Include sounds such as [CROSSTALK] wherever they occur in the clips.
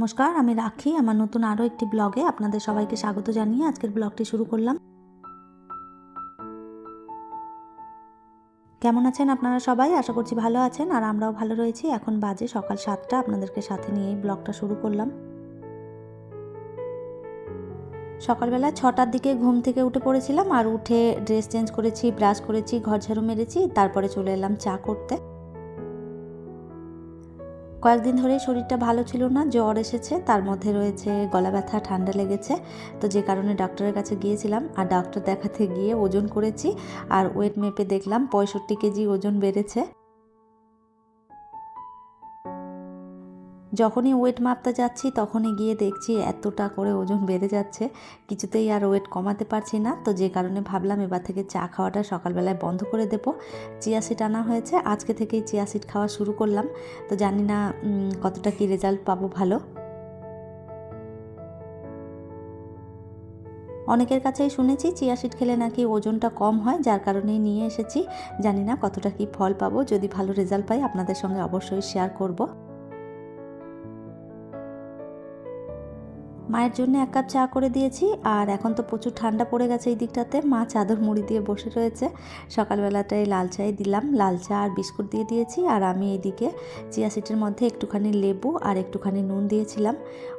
নমস্কার, আমি রাখি। আমার নতুন আরও একটি ব্লগে আপনাদের সবাইকে স্বাগত জানিয়ে আজকের ব্লগটি শুরু করলাম। কেমন আছেন আপনারা সবাই? আশা করছি ভালো আছেন। আর আমরাও ভালো রয়েছি। এখন বাজে সকাল সাতটা। আপনাদেরকে সাথে নিয়েই ব্লগটা শুরু করলাম। সকালবেলা ছটার দিকে ঘুম থেকে উঠে পড়েছিলাম। আর উঠে ড্রেস চেঞ্জ করেছি ব্রাশ করেছি, ঘর ঝাড়ু মেরেছি। তারপরে চলে এলাম চা করতে। কয়েকদিন ধরে শরীরটা ভালো ছিল না, জ্বর এসেছে, তার মধ্যে রয়েছে গলা ব্যথা, ঠান্ডা লেগেছে। তো যে কারণে ডাক্তারের কাছে গিয়েছিলাম, আর ডাক্তার দেখাতে গিয়ে ওজন করেছি, আর ওয়েট মেপে দেখলাম পঁয়ষট্টি কেজি ওজন বেড়েছে। যখনই ওয়েট মাপতে যাচ্ছি, তখনই গিয়ে দেখছি এতটা করে ওজন বেড়ে যাচ্ছে। কিছুতেই আর ওয়েট কমাতে পারছি না। তো যে কারণে ভাবলাম এবার থেকে চা খাওয়াটা সকালবেলায় বন্ধ করে দেব। চিয়া সিট আনা হয়েছে। আজকে থেকেই চিয়া সিট খাওয়া শুরু করলাম। তো জানি না কতটা কি রেজাল্ট পাবো ভালো। অনেকের কাছেই শুনেছি চিয়া সিড খেলে নাকি ওজনটা কম হয়, যার কারণেই নিয়ে এসেছি। জানি না কতটা কি ফল পাবো। যদি ভালো রেজাল্ট পাই, আপনাদের সঙ্গে অবশ্যই শেয়ার করব। মায়ের জন্য এক কাপ চা করে দিয়েছি। আর এখন তো প্রচুর ঠান্ডা পড়ে গেছে এই দিকটাতে। মা চাদর মুড়ি দিয়ে বসে রয়েছে। সকালবেলাটায় লাল চাই দিলাম। লাল চা আর বিস্কুট দিয়ে দিয়েছি। আর আমি এইদিকে চিয়া সিটের মধ্যে একটুখানি লেবু আর একটুখানি নুন দিয়েছিলাম।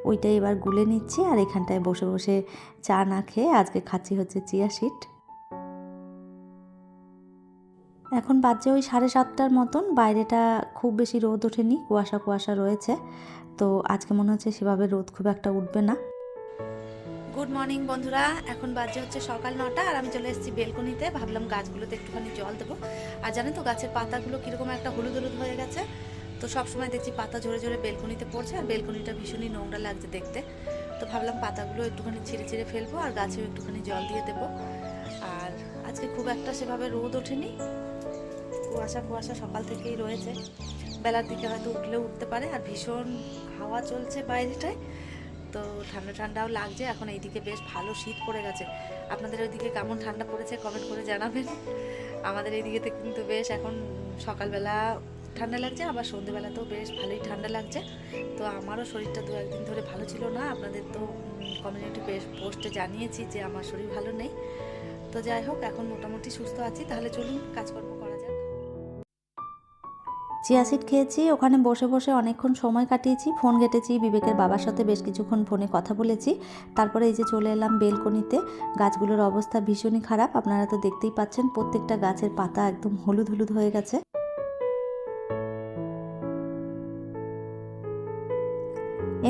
ওইটাই এবার গুলে নিচ্ছি আর এখানটায় বসে বসে চা না খেয়ে আজকে খাচ্ছি হচ্ছে চিয়া সিট এখন বাজছে ওই সাড়ে সাতটার মতন। বাইরেটা খুব বেশি রোদ ওঠেনি। কুয়াশা কুয়াশা রয়েছে। তো আজকে মনে হচ্ছে সেভাবে রোদ খুব একটা উঠবে না। গুড মর্নিং বন্ধুরা। এখন বাজে হচ্ছে সকাল নটা, আর আমি চলে এসেছি বেলকনিতে। ভাবলাম গাছগুলোতে একটুখানি জল দেবো। আর জানেন তো, গাছের পাতাগুলো কীরকম একটা হলুদ হলুদ হয়ে গেছে। তো সব সময় দেখছি পাতা ঝরে ঝরে বেলকনিতে পড়ছে, আর বেলকনিটা ভীষণই নোংরা লাগছে দেখতে। তো ভাবলাম পাতাগুলো একটুখানি ছিঁড়ে ছিঁড়ে ফেলব, আর গাছেও একটুখানি জল দিয়ে দেবো। আর আজকে খুব একটা সেভাবে রোদ ওঠেনি। কুয়াশা কুয়াশা সকাল থেকেই রয়েছে। বেলার দিকে হয়তো উঠলেও উঠতে পারে, আর ভীষণ হাওয়া চলছে বাইরেটায়। তো ঠান্ডা ঠান্ডাও লাগছে, এখন এইদিকে বেশ ভালো শীত পড়ে গেছে। আপনাদের ওইদিকে কেমন ঠান্ডা পড়েছে কমেন্ট করে জানাবেন। আমাদের এইদিকেতে কিন্তু বেশ এখন সকালবেলা ঠান্ডা লাগছে, আবার সন্ধেবেলাতেও বেশ ভালোই ঠান্ডা লাগছে। তো আমারও শরীরটা দু একদিন ধরে ভালো ছিল না, আপনাদের তো কমিউনিটি বেশ পোস্টে জানিয়েছি যে আমার শরীর ভালো নেই। তো যাই হোক, এখন মোটামুটি সুস্থ আছি, তাহলে চলুন কাজকর্ম চিয়া খেয়েছি, ওখানে বসে বসে অনেকক্ষণ সময় কাটিয়েছি, ফোন ঘেটেছি, বিবেকের বাবার সাথে বেশ কিছুক্ষণ ফোনে কথা বলেছি। তারপরে এই যে চলে এলাম বেলকনিতে, গাছগুলোর অবস্থা ভীষণই খারাপ, আপনারা তো দেখতেই পাচ্ছেন, প্রত্যেকটা গাছের পাতা একদম হলুদ হলুদ হয়ে গেছে।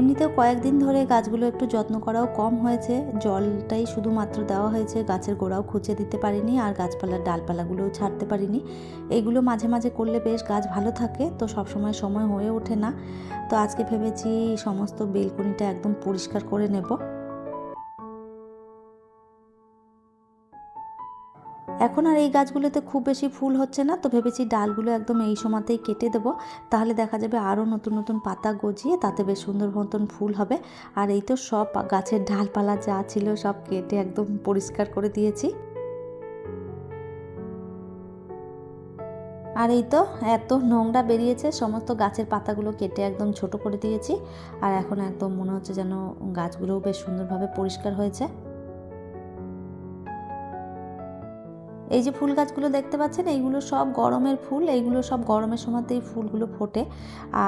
এমনিতেও কয়েকদিন ধরে গাছগুলো একটু যত্ন করাও কম হয়েছে। জলটাই শুধুমাত্র দেওয়া হয়েছে, গাছের গোড়াও খুঁজে দিতে পারিনি আর গাছপালার ডালপালাগুলোও ছাড়তে পারিনি। এগুলো মাঝে মাঝে করলে বেশ গাছ ভালো থাকে, তো সবসময় সময় হয়ে ওঠে না। তো আজকে ভেবেছি সমস্ত বেলকনিটা একদম পরিষ্কার করে নেব। এখন আর এই গাছগুলোতে খুব বেশি ফুল হচ্ছে না, তো ভেবেছি ডালগুলো একদম এই সময়তেই কেটে দেব। তাহলে দেখা যাবে আরও নতুন নতুন পাতা গজিয়ে তাতে বেশ সুন্দর মতন ফুল হবে। আর এই তো সব গাছের ডালপালা যা ছিল সব কেটে একদম পরিষ্কার করে দিয়েছি। আর এই তো এত নোংরা বেরিয়েছে, সমস্ত গাছের পাতাগুলো কেটে একদম ছোট করে দিয়েছি। আর এখন একদম মনে হচ্ছে যেন গাছগুলোও বেশ সুন্দরভাবে পরিষ্কার হয়েছে। এই যে ফুল গাছগুলো দেখতে পাচ্ছেন, এইগুলো সব গরমের ফুল, এইগুলো সব গরমের সময়তেই ফুলগুলো ফোটে।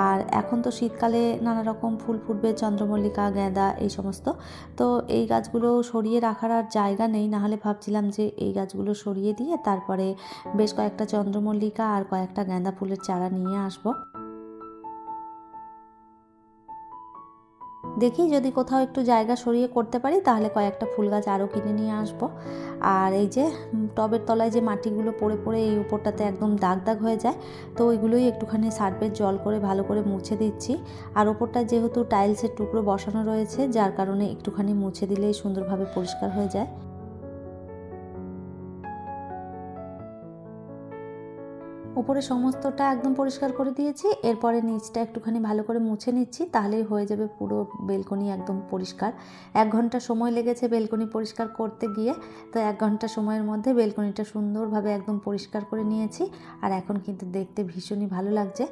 আর এখন তো শীতকালে নানা রকম ফুল ফুটবে, চন্দ্রমল্লিকা, গেঁদা, এই সমস্ত। তো এই গাছগুলো সরিয়ে রাখার আর জায়গা নেই নাহলে ভাবছিলাম যে এই গাছগুলো সরিয়ে দিয়ে তারপরে বেশ কয়েকটা চন্দ্রমল্লিকা আর কয়েকটা গাঁদা ফুলের চারা নিয়ে আসব। দেখি যদি কোথাও একটু জায়গা সরিয়ে করতে পারি, তাহলে কয়েকটা ফুল গাছ আরও কিনে নিয়ে আসব। আর এই যে টবের তলায় যে মাটিগুলো পড়ে পড়ে এই উপরটাতে একদম দাগ দাগ হয়ে যায়, তো ওইগুলোই একটুখানি সার্ফের জল করে ভালো করে মুছে দিচ্ছি। আর ওপরটা যেহেতু টাইলসের টুকরো বসানো রয়েছে, যার কারণে একটুখানি মুছে দিলেই সুন্দরভাবে পরিষ্কার হয়ে যায়। উপরে সমস্তটা একদম পরিষ্কার করে দিয়েছি, এরপরে নিচটা একটুখানি ভালো করে মুছে নিচ্ছি, তাহলেই হয়ে যাবে পুরো বেলকনি একদম পরিষ্কার। এক ঘণ্টা সময় লেগেছে বেলকনি পরিষ্কার করতে গিয়ে, তো এক ঘণ্টা সময়ের মধ্যে বেলকনিটা সুন্দরভাবে একদম পরিষ্কার করে নিয়েছি, আর এখন কিন্তু দেখতে ভীষণই ভালো লাগছে।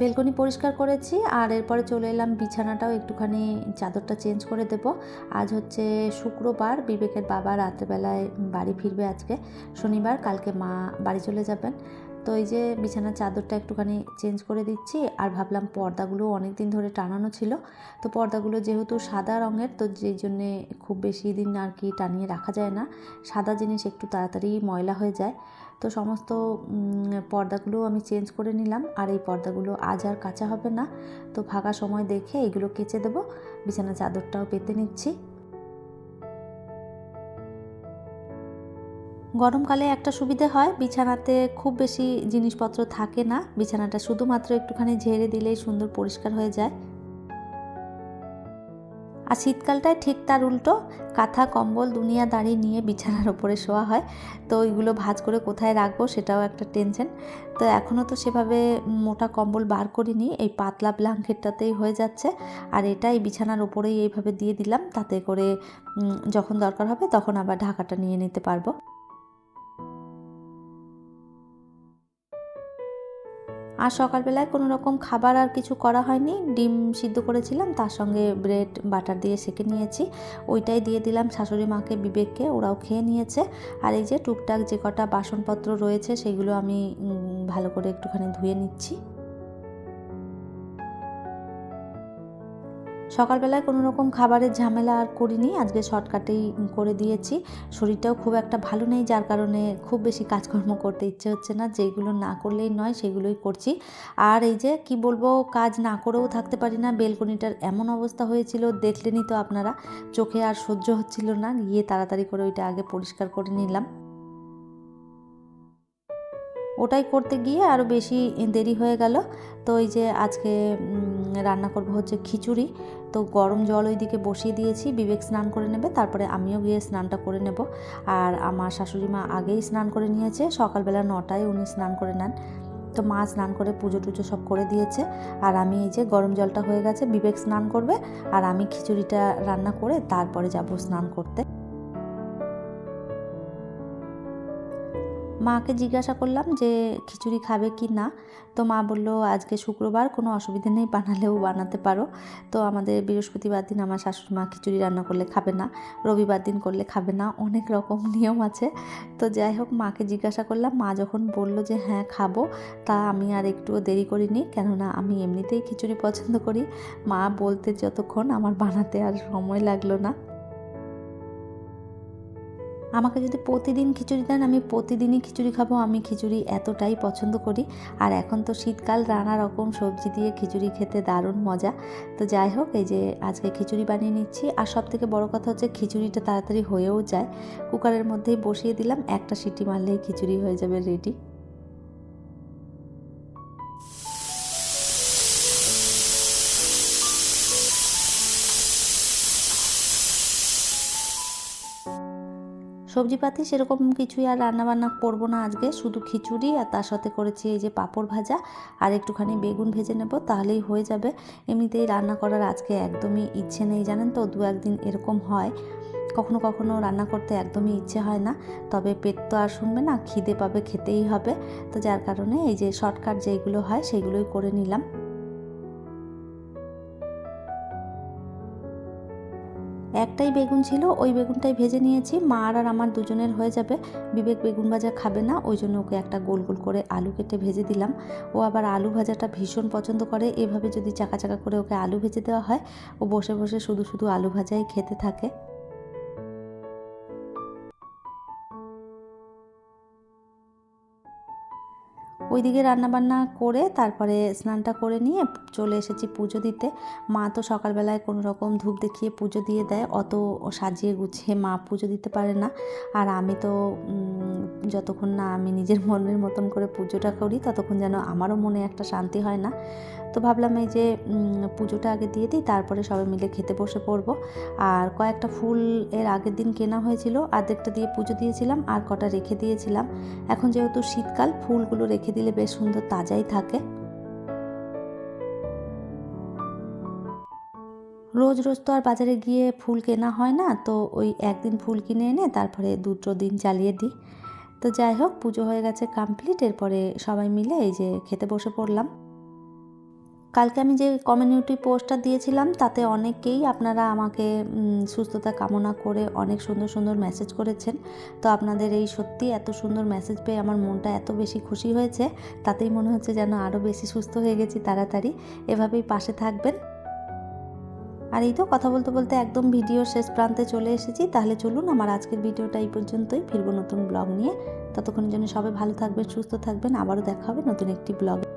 বেলকনি পরিষ্কার করেছি, আর এরপরে চলে এলাম, বিছানাটাও একটুখানি চাদরটা চেঞ্জ করে দেব। আজ হচ্ছে শুক্রবার, বিবেকের বাবা রাত্রেবেলায় বাড়ি ফিরবে আজকে, শনিবার, কালকে মা বাড়ি চলে যাবেন। তো এই যে বিছানার চাদরটা একটুখানি চেঞ্জ করে দিচ্ছি, আর ভাবলাম পর্দাগুলো অনেক দিন ধরে টানানো ছিল। তো পর্দাগুলো যেহেতু সাদা রঙের, তো যেই জন্যে খুব বেশি দিন আর কি টানিয়ে রাখা যায় না। সাদা জিনিস একটু তাড়াতাড়ি ময়লা হয়ে যায়। তো সমস্ত পর্দাগুলো আমি চেঞ্জ করে নিলাম। আর এই পর্দাগুলো আজ আর কাঁচা হবে না। তো ফাঁকা সময় দেখে এগুলো কেচে দেবো। বিছানা চাদরটাও পেতে নিচ্ছি। গরমকালে একটা সুবিধে হয়, বিছানাতে খুব বেশি জিনিসপত্র থাকে না। বিছানাটা শুধুমাত্র একটুখানি ঝেড়ে দিলেই সুন্দর পরিষ্কার হয়ে যায়। আর শীতকালটায় ঠিক তার উল্টো, কাঁথা, কম্বল, দুনিয়া দাঁড়িয়ে নিয়ে বিছানার ওপরে শোয়া হয়। তো ওইগুলো ভাজ করে কোথায় রাখব সেটাও একটা টেনশন তো এখনও তো সেভাবে মোটা কম্বল বার করিনি, এই পাতলা ব্ল্যাঙ্কেটটাতেই হয়ে যাচ্ছে। আর এটাই বিছানার ওপরেই এইভাবে দিয়ে দিলাম, তাতে করে যখন দরকার হবে তখন আবার ঢাকাটা নিয়ে নিতে পারব। আর সকালবেলায় কোনো রকম খাবার আর কিছু করা হয়নি। ডিম সিদ্ধ করেছিলাম, তার সঙ্গে ব্রেড, বাটার দিয়ে সেঁকে নিয়েছি। ওইটাই দিয়ে দিলাম শাশুড়ি মাকে, বিবেককে, ওরাও খেয়ে নিয়েছে। আর এই যে টুকটাক যে কটা বাসনপত্র রয়েছে, সেগুলো আমি ভালো করে একটুখানি ধুয়ে নিচ্ছি। সকালবেলায় কোনো রকম খাবারের ঝামেলা আর করিনি, আজকে শর্টকাটেই করে দিয়েছি। শরীরটাও খুব একটা ভালো নেই, যার কারণে খুব বেশি কাজকর্ম করতে ইচ্ছে হচ্ছে না, যেগুলো না করলেই নয় সেগুলোই করছি। আর এই যে কি বলব, কাজ না করেও থাকতে পারি না, বেলকনিটার এমন অবস্থা হয়েছিল, দেখলেনই তো আপনারা, চোখে আর সহ্য হচ্ছিল না, গিয়ে তাড়াতাড়ি করে ওইটা আগে পরিষ্কার করে নিলাম। ওটাই করতে গিয়ে আরও বেশি দেরি হয়ে গেল। তো এই যে আজকে রান্না করব হচ্ছে খিচুড়ি। তো গরম জল ওইদিকে বসিয়ে দিয়েছি, বিবেক স্নান করে নেবে, তারপরে আমিও গিয়ে স্নানটা করে নেব। আর আমার শাশুড়ি মা আগেই স্নান করে নিয়েছে, সকালবেলা নটায় উনি স্নান করে নেন। তো মা স্নান করে পুজো টুজো সব করে দিয়েছে। আর আমি এই যে গরম জলটা হয়ে গেছে, বিবেক স্নান করবে, আর আমি খিচুড়িটা রান্না করে তারপরে যাব স্নান করতে। মাকে জিজ্ঞাসা করলাম যে, খিচুড়ি খাবে কি না? তো মা বলল, আজকে শুক্রবার, কোনো অসুবিধা নেই, বানালেও বানাতে পারো। তো আমাদের বৃহস্পতিবার দিন আমার শাশুড়ি মা খিচুড়ি রান্না করলে খাবে না, রবিবার দিন করলে খাবে না, অনেক রকম [LAUGHS] নিয়ম আছে। তো যাই হোক, মাকে জিজ্ঞাসা করলাম, মা যখন বলল যে হ্যাঁ খাব, তা আমি আর একটুও দেরি করিনি, কেননা আমি এমনিতেই খিচুড়ি পছন্দ করি। মা বলতে যতক্ষণ আমার বানাতে আর সময় লাগল না। আমাকে যদি প্রতিদিন খিচুড়ি দেন, আমি প্রতিদিনই খিচুড়ি খাব। আমি খিচুড়ি এতটাই পছন্দ করি। আর এখন তো শীতকাল, নানা রকম সবজি দিয়ে খিচুড়ি খেতে দারুণ মজা। তো যাই হোক, এই যে আজকে খিচুড়ি বানিয়ে নিচ্ছি। আর সব থেকে বড়ো কথা হচ্ছে খিচুড়িটা তাড়াতাড়ি হয়েও যায়। কুকারের মধ্যেই বসিয়ে দিলাম। একটা সিটি মারলেই খিচুড়ি হয়ে যাবে রেডি। সবজিপাতি সেরকম কিছুই আর রান্নাবান্না করব না আজকে, শুধু খিচুড়ি আর তার সাথে করেছি এই যে পাঁপড় ভাজা আর একটুখানি বেগুন ভেজে নেব, তাহলেই হয়ে যাবে। এমনিতেই রান্না করার আজকে একদমই ইচ্ছে নেই, জানেন তো? দু একদিন এরকম হয়। কখনো কখনো রান্না করতে একদমই ইচ্ছে হয় না, তবে পেট তো আর শুনবে না, খিদে পাবে, খেতেই হবে। তো যার কারণে এই যে শর্টকাট যেইগুলো হয়, সেইগুলোই করে নিলাম। একটাই বেগুন ছিল, ওই বেগুনটাই ভেজে নিয়েছি। মা আর আর আমার দুজনের হয়ে যাবে। বিবেক বেগুন ভাজা খাবে না, ওই জন্য ওকে একটা গোল গোল করে আলু কেটে ভেজে দিলাম। ও আবার আলু ভাজাটা ভীষণ পছন্দ করে, এভাবে যদি চাকা চাকা করে ওকে আলু ভেজে দেওয়া হয়, ও বসে বসে শুধু শুধু আলু ভাজাই খেতে থাকে। ওইদিকে রান্নাবান্না করে তারপরে স্নানটা করে নিয়ে চলে এসেছি পুজো দিতে। মা তো সকালবেলায় কোনো রকম ধূপ দেখিয়ে পুজো দিয়ে দেয়, অত সাজিয়ে গুছিয়ে মা পুজো দিতে পারে না। আর আমি তো যতক্ষণ না আমি নিজের মনের মতন করে পুজোটা করি, ততক্ষণ যেন আমারও মনে একটা শান্তি হয় না। তো ভাবলাম এই যে পুজোটা আগে দিয়ে দিই, তারপরে সবাই মিলে খেতে বসে পড়ব। আর কয়েকটা ফুল এর আগের দিন কেনা হয়েছিল অর্ধেকটা দিয়ে পুজো দিয়েছিলাম, আর কটা রেখে দিয়েছিলাম। এখন যেহেতু শীতকাল, ফুলগুলো রেখে দিলে বেশ সুন্দর তাজাই থাকে। রোজ রোজ তো আর বাজারে গিয়ে ফুল কেনা হয় না, তো ওই একদিন ফুল কিনে এনে তারপরে দুটো দিন জ্বালিয়ে দিই। তো যাই হোক, পুজো হয়ে গেছে কমপ্লিট এরপরে সবাই মিলে এই যে খেতে বসে পড়লাম। কালকে আমি যে কমিউনিটি পোস্টটা দিয়েছিলাম, তাতে অনেকেই আপনারা আমাকে সুস্থতা কামনা করে অনেক সুন্দর সুন্দর মেসেজ করেছেন। তো আপনাদের এই সত্যি এত সুন্দর মেসেজ পেয়ে আমার মনটা এত বেশি খুশি হয়েছে, তাতেই মনে হচ্ছে যেন আরও বেশি সুস্থ হয়ে গেছি তাড়াতাড়ি। এভাবেই পাশে থাকবেন। আর এই তো কথা বলতে বলতে একদম ভিডিওর শেষ প্রান্তে চলে এসেছি। তাহলে চলুন আমার আজকের ভিডিওটা এই পর্যন্তই। ফিরবো নতুন ব্লগ নিয়ে। ততক্ষণের জন্য সবাই ভালো থাকবেন, সুস্থ থাকবেন। আবারও দেখা হবে নতুন একটি ব্লগে